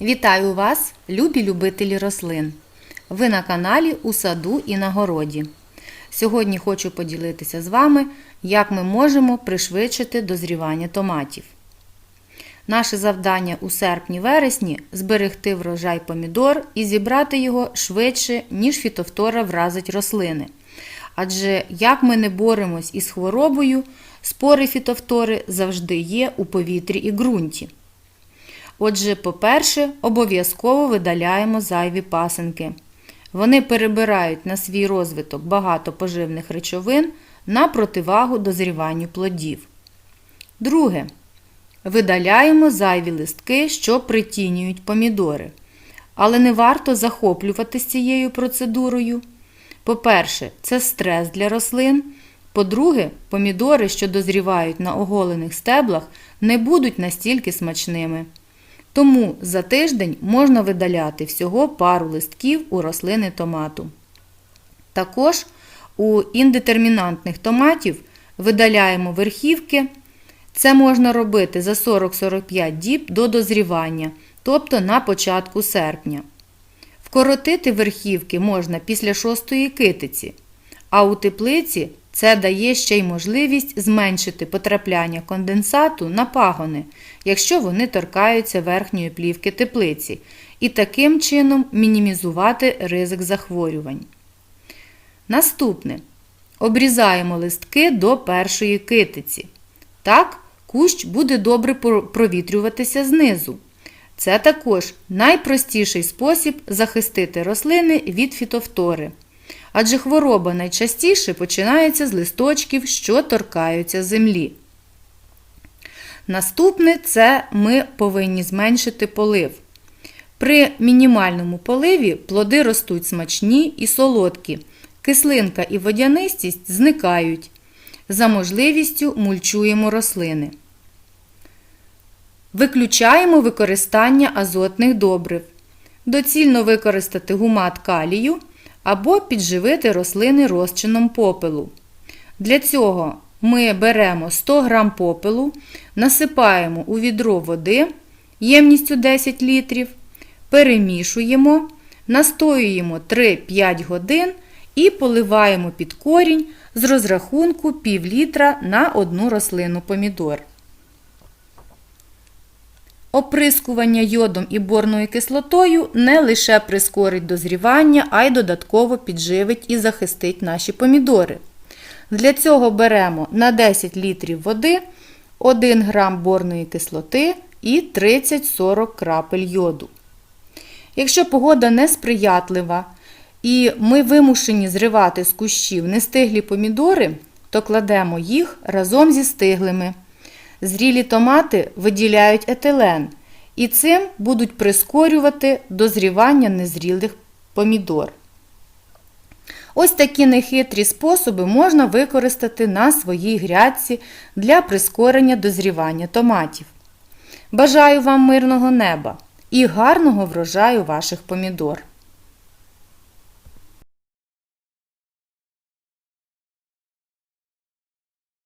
Вітаю вас, любі любителі рослин! Ви на каналі У саду і на городі. Сьогодні хочу поділитися з вами, як ми можемо пришвидшити дозрівання томатів. Наше завдання у серпні-вересні зберегти врожай помідор і зібрати його швидше, ніж фітофтора вразить рослини. Адже як ми не боремось із хворобою, спори фітофтори завжди є у повітрі і ґрунті. Отже, по-перше, обов'язково видаляємо зайві пасинки. Вони перебирають на свій розвиток багато поживних речовин на противагу дозріванню плодів. Друге. Видаляємо зайві листки, що притінюють помідори. Але не варто захоплюватися цією процедурою. По-перше, це стрес для рослин. По-друге, помідори, що дозрівають на оголених стеблах, не будуть настільки смачними. Тому за тиждень можна видаляти всього пару листків у рослини томату. Також у індетермінантних томатів видаляємо верхівки. Це можна робити за 40-45 діб до дозрівання, тобто на початку серпня. Вкоротити верхівки можна після шостої китиці, а у теплиці це дає ще й можливість зменшити потрапляння конденсату на пагони, якщо вони торкаються верхньої плівки теплиці, і таким чином мінімізувати ризик захворювань. Наступне. Обрізаємо листки до першої китиці. Так, кущ буде добре провітрюватися знизу. Це також найпростіший спосіб захистити рослини від фітофтори. Адже хвороба найчастіше починається з листочків, що торкаються землі. Наступне це ми повинні зменшити полив. При мінімальному поливі плоди ростуть смачні і солодкі, кислинка і водянистість зникають. За можливістю мульчуємо рослини. Виключаємо використання азотних добрив. Доцільно використати гумат калію або підживити рослини розчином попелу. Для цього ми беремо 100 г попелу, насипаємо у відро води ємністю 10 літрів, перемішуємо, настоюємо 3-5 годин і поливаємо під корінь з розрахунку пів літра на одну рослину помідор. Оприскування йодом і борною кислотою не лише прискорить дозрівання, а й додатково підживить і захистить наші помідори. Для цього беремо на 10 літрів води 1 грам борної кислоти і 30-40 крапель йоду. Якщо погода несприятлива і ми вимушені зривати з кущів нестиглі помідори, то кладемо їх разом зі стиглими. Зрілі томати виділяють етилен і цим будуть прискорювати дозрівання незрілих помідор. Ось такі нехитрі способи можна використати на своїй грядці для прискорення дозрівання томатів. Бажаю вам мирного неба і гарного врожаю ваших помідор!